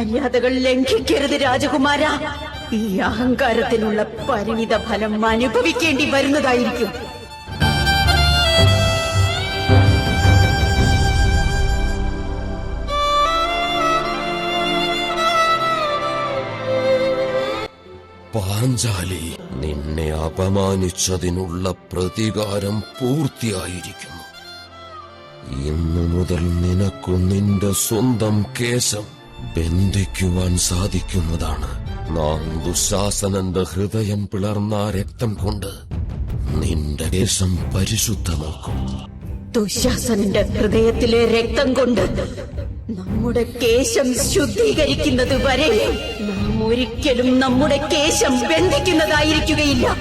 മര്യാദകൾ ലംഘിക്കരുത് രാജകുമാര. ഈ അഹങ്കാരത്തിനുള്ള പരിണിത ഫലം അനുഭവിക്കേണ്ടി വരുന്നതായിരിക്കും. പാഞ്ചാലി നിന്നെ അപമാനിച്ചതിനുള്ള പ്രതികാരം പൂർത്തിയായിരിക്കുന്നു. ഇന്നു മുതൽ നിനക്കു നിന്റെ സ്വന്തം കേശം ബന്ധിക്കുവാൻ സാധിക്കുന്നതാണ്. നാം ദുശാസനന്റെ ഹൃദയം പിളർന്ന രക്തം കൊണ്ട് നിന്റെ ദേശം പരിശുദ്ധമാക്കും. ദുശാസനന്റെ ഹൃദയത്തിലെ രക്തം കൊണ്ട് നമ്മുടെ കേശം ശുദ്ധീകരിക്കുന്നത് വരെ നാം ഒരിക്കലും നമ്മുടെ കേശം ബന്ധിക്കുന്നതായിരിക്കുകയില്ല.